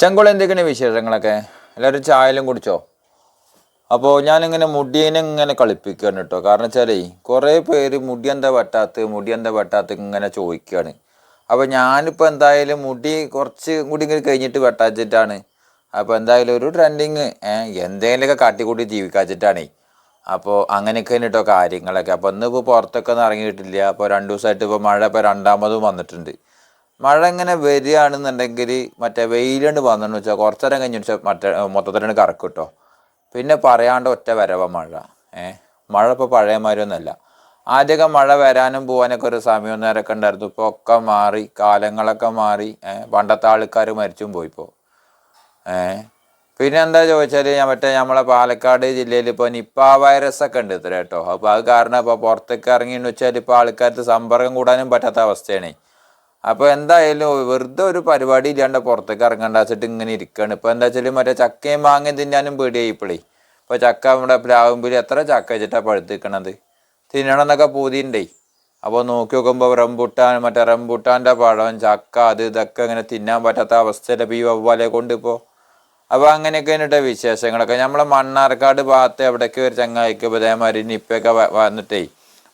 ചെങ്കോള എന്തൊക്കെയാണ് വിശേഷങ്ങളൊക്കെ? എല്ലാവരും ചായലും കുടിച്ചോ? അപ്പോൾ ഞാനിങ്ങനെ മുടിയനെ ഇങ്ങനെ കളിപ്പിക്കുകയാണ് കേട്ടോ. കാരണം വെച്ചാലേ കുറേ പേര് മുടി എന്താ വെട്ടാത്ത മുടി എന്താ വെട്ടാത്ത ഇങ്ങനെ ചോദിക്കുകയാണ് അപ്പോൾ ഞാനിപ്പോൾ എന്തായാലും മുടി കുറച്ച് കൂടി ഇങ്ങനെ കഴിഞ്ഞിട്ട് വെട്ടാച്ചിട്ടാണ്. അപ്പോൾ എന്തായാലും ഒരു ട്രെൻഡിങ് എന്തെങ്കിലുമൊക്കെ കാട്ടിക്കൂട്ടി ജീവിക്കാച്ചിട്ടാണേ. അപ്പോൾ അങ്ങനെയൊക്കെയാണ് കേട്ടോ കാര്യങ്ങളൊക്കെ. അപ്പോൾ ഇന്നിപ്പോൾ പുറത്തൊക്കെ ഒന്നും ഇറങ്ങിയിട്ടില്ല. അപ്പോൾ രണ്ട് ദിവസമായിട്ട് ഇപ്പോൾ മഴ ഇപ്പോൾ രണ്ടാമതും വന്നിട്ടുണ്ട്. മഴ ഇങ്ങനെ വരികയാണെന്നുണ്ടെങ്കിൽ മറ്റേ വെയിലുണ്ട് വന്നെന്ന് വെച്ചാൽ കുറച്ചേരം കഴിഞ്ഞ് മറ്റേ മൊത്തത്തിലാണ് കറക്കും കേട്ടോ പിന്നെ പറയാണ്ട് ഒറ്റ വരവ മഴ. ഏ മഴ ഇപ്പോൾ പഴയ മാതിരിയൊന്നുമല്ല ആദ്യമൊക്കെ മഴ വരാനും പോകാനൊക്കെ ഒരു സമയം നേരമൊക്കെ ഉണ്ടായിരുന്നു. ഇപ്പോൾ ഒക്കെ മാറി കാലങ്ങളൊക്കെ മാറി പണ്ടത്തെ ആൾക്കാർ മരിച്ചും പോയിപ്പോൾ ഏ പിന്നെ എന്താ ചോദിച്ചാൽ ഞാൻ മറ്റേ നമ്മളെ പാലക്കാട് ജില്ലയിൽ ഇപ്പോൾ നിപ്പ വൈറസ് ഒക്കെ ഉണ്ട് ഇത്ര കേട്ടോ അപ്പോൾ അത് കാരണം ഇപ്പോൾ പുറത്തേക്ക് ഇറങ്ങിയെന്ന് വെച്ചാൽ ഇപ്പോൾ ആൾക്കാർക്ക് സമ്പർക്കം കൂടാനും പറ്റാത്ത അവസ്ഥയാണ്. അപ്പോൾ എന്തായാലും വെറുതെ ഒരു പരിപാടി ഇല്ലാണ്ട് പുറത്തേക്ക് ഇറങ്ങണ്ട വെച്ചിട്ട് ഇങ്ങനെ ഇരിക്കുകയാണ് ഇപ്പോൾ എന്താ വെച്ചാൽ മറ്റേ ചക്കയും മാങ്ങയും തിന്നാനും പേടിയായി ഇപ്പോഴേ ഇപ്പോൾ ചക്ക നമ്മുടെ പ്ലാവുമ്പിൽ എത്ര ചക്ക വെച്ചിട്ടാണ് പഴുത്ത് നിൽക്കണത് തിന്നണം എന്നൊക്കെ പൂതിയുണ്ടേ. അപ്പോൾ നോക്കി നോക്കുമ്പോൾ റംബുട്ടാൻ മറ്റേ റംബുട്ടാന്റെ പഴം ചക്ക അത് ഇതൊക്കെ ഇങ്ങനെ തിന്നാൻ പറ്റാത്ത അവസ്ഥയിലെ ഈ വവ്വാലെ കൊണ്ട് ഇപ്പോൾ അപ്പോൾ അങ്ങനെയൊക്കെ എന്നിട്ട് വിശേഷങ്ങളൊക്കെ. നമ്മളെ മണ്ണാർക്കാട് ഭാഗത്ത് എവിടേക്ക് ഒരു ചങ്ങായിക്ക് ഇതേമാതിരി നിപ്പൊക്കെ വ- വന്നിട്ടേ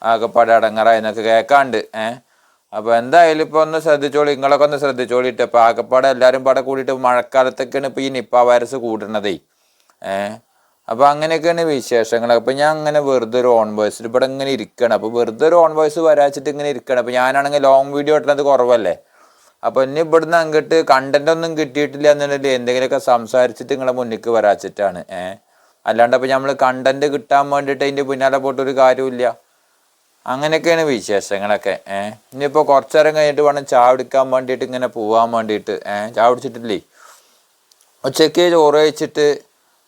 ആകെപ്പാടെ അടങ്ങറായി എന്നൊക്കെ കേൾക്കാണ്ട് ഏഹ്? അപ്പോൾ എന്തായാലും ഇപ്പോൾ ഒന്ന് ശ്രദ്ധിച്ചോളൂ നിങ്ങളൊക്കെ ഒന്ന് ശ്രദ്ധിച്ചോളിട്ട്. ഇപ്പോൾ ആകെപ്പാടെ എല്ലാവരും പാടെ കൂടിയിട്ട് മഴക്കാലത്തൊക്കെയാണ് ഇപ്പോൾ ഈ നിപ്പ വൈറസ് കൂടുന്നതേ ഏഹ് അപ്പോൾ അങ്ങനെയൊക്കെയാണ് വിശേഷങ്ങൾ അപ്പോൾ ഞാൻ അങ്ങനെ വെറുതെ ഒരു ഓൺ വോയിസ് ഇവിടെ ഇങ്ങനെ ഇരിക്കണം. അപ്പോൾ വെറുതെ ഒരു ഓൺ വോയിസ് വരാച്ചിട്ട് ഇങ്ങനെ ഇരിക്കണം. അപ്പോൾ ഞാനാണെങ്കിൽ ലോങ് വീഡിയോ ഇട്ടുന്നത് കുറവല്ലേ? അപ്പോൾ ഇനി ഇവിടുന്ന് അങ്ങോട്ട് കണ്ടന്റ് ഒന്നും കിട്ടിയിട്ടില്ല എന്നുണ്ടെങ്കിൽ എന്തെങ്കിലുമൊക്കെ സംസാരിച്ചിട്ട് നിങ്ങളെ മുന്നിക്ക് വരാച്ചിട്ടാണ്. ഏഹ് അല്ലാണ്ട് അപ്പോൾ നമ്മൾ കണ്ടന്റ് കിട്ടാൻ വേണ്ടിയിട്ട് അതിന്റെ പിന്നാലെ പോയിട്ടൊരു കാര്യമില്ല അങ്ങനെയൊക്കെയാണ് വിശേഷങ്ങളൊക്കെ. ഏഹ് ഇനിയിപ്പോൾ കുറച്ചേരം കഴിഞ്ഞിട്ട് വേണം ചായ എടുക്കാൻ വേണ്ടിയിട്ട് ഇങ്ങനെ പോവാൻ വേണ്ടിയിട്ട്. ഏഹ് ചായ കുടിച്ചിട്ടില്ലേ ഉച്ചയ്ക്ക് ചോറ് കഴിച്ചിട്ട്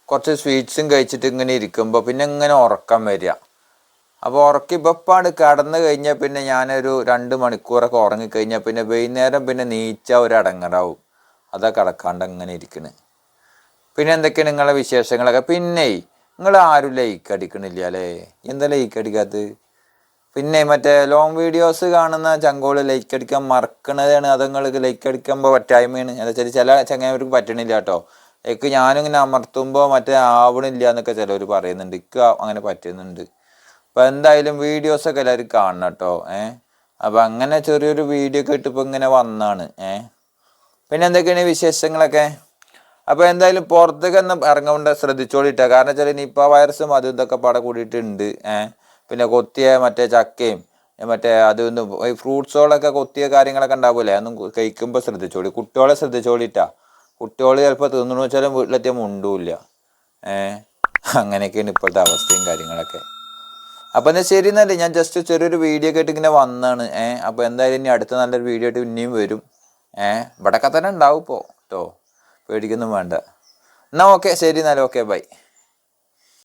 കുറച്ച് സ്വീറ്റ്സും കഴിച്ചിട്ട് ഇങ്ങനെ ഇരിക്കുമ്പോൾ പിന്നെ ഇങ്ങനെ ഉറക്കം വരിക. അപ്പോൾ ഉറക്കി ഇപ്പാണ് കടന്നു കഴിഞ്ഞാൽ പിന്നെ ഞാനൊരു രണ്ട് മണിക്കൂറൊക്കെ ഉറങ്ങിക്കഴിഞ്ഞാൽ പിന്നെ വൈകുന്നേരം പിന്നെ നീച്ച ഒരു അടങ്ങറാവും. അതാ കിടക്കാണ്ട് അങ്ങനെ ഇരിക്കണ്. പിന്നെ എന്തൊക്കെയാണ് നിങ്ങളെ വിശേഷങ്ങളൊക്കെ? പിന്നെ നിങ്ങൾ ആരും ലൈക്ക് അടിക്കണില്ല അല്ലേ? എന്താ ലൈക്ക് അടിക്കാത്തത്? പിന്നെ മറ്റേ ലോങ് വീഡിയോസ് കാണുന്ന ചങ്കോൾ ലൈക്ക് അടിക്കാൻ മറക്കണതാണ്. അത് നിങ്ങൾക്ക് ലൈക്ക് അടിക്കുമ്പോൾ പറ്റായ്മയാണ്. എന്താ വെച്ചാൽ ചില ചങ്ങായിവർക്ക് പറ്റണില്ല കേട്ടോ എനിക്ക് ഞാനിങ്ങനെ അമർത്തുമ്പോൾ മറ്റേ ആവണില്ല എന്നൊക്കെ ചിലവർ പറയുന്നുണ്ട്. ഇക്ക് അങ്ങനെ പറ്റുന്നുണ്ട്. അപ്പോൾ എന്തായാലും വീഡിയോസൊക്കെ എല്ലാവരും കാണണം കേട്ടോ ഏഹ് അപ്പോൾ അങ്ങനെ ചെറിയൊരു വീഡിയോ ഒക്കെ ഇട്ടിപ്പോൾ ഇങ്ങനെ വന്നാണ്. ഏഹ് പിന്നെ എന്തൊക്കെയാണ് വിശേഷങ്ങളൊക്കെ? അപ്പോൾ എന്തായാലും പുറത്തേക്ക് ഒന്ന് ഇറങ്ങുമ്പോൾ ശ്രദ്ധിച്ചോളിട്ടാ. കാരണം വെച്ചാൽ നിപ്പ വൈറസും അതും ഇതൊക്കെ പാടെ കൂടിയിട്ടുണ്ട്. ഏഹ് പിന്നെ കൊത്തിയ മറ്റേ ചക്കയും മറ്റേ അതൊന്നും ഈ ഫ്രൂട്ട്സുകളൊക്കെ കൊത്തിയ കാര്യങ്ങളൊക്കെ ഉണ്ടാവില്ലേ അതൊന്നും കഴിക്കുമ്പോൾ ശ്രദ്ധിച്ചോളി. കുട്ടികളെ ശ്രദ്ധിച്ചോളിട്ടാ. കുട്ടികൾ ചിലപ്പോൾ തിന്നണു വെച്ചാലും വീട്ടിലെത്തിയാൽ മുണ്ടൂല്ല. ഏഹ് അങ്ങനെയൊക്കെയാണ് ഇപ്പോഴത്തെ അവസ്ഥയും കാര്യങ്ങളൊക്കെ. അപ്പോൾ എന്നാൽ ശരി എന്നല്ലേ ഞാൻ ജസ്റ്റ് ചെറിയൊരു വീഡിയോ കേട്ട് ഇങ്ങനെ വന്നാണ്. ഏഹ് അപ്പോൾ എന്തായാലും ഇനി അടുത്ത നല്ലൊരു വീഡിയോ ആയിട്ട് പിന്നെയും വരും. ഏഹ് ഇവിടെയൊക്കെ തന്നെ ഉണ്ടാവും ഇപ്പോൾ കേട്ടോ പേടിക്കൊന്നും വേണ്ട. എന്നാൽ ഓക്കെ. ശരി എന്നാലും. ഓക്കെ. ബൈ.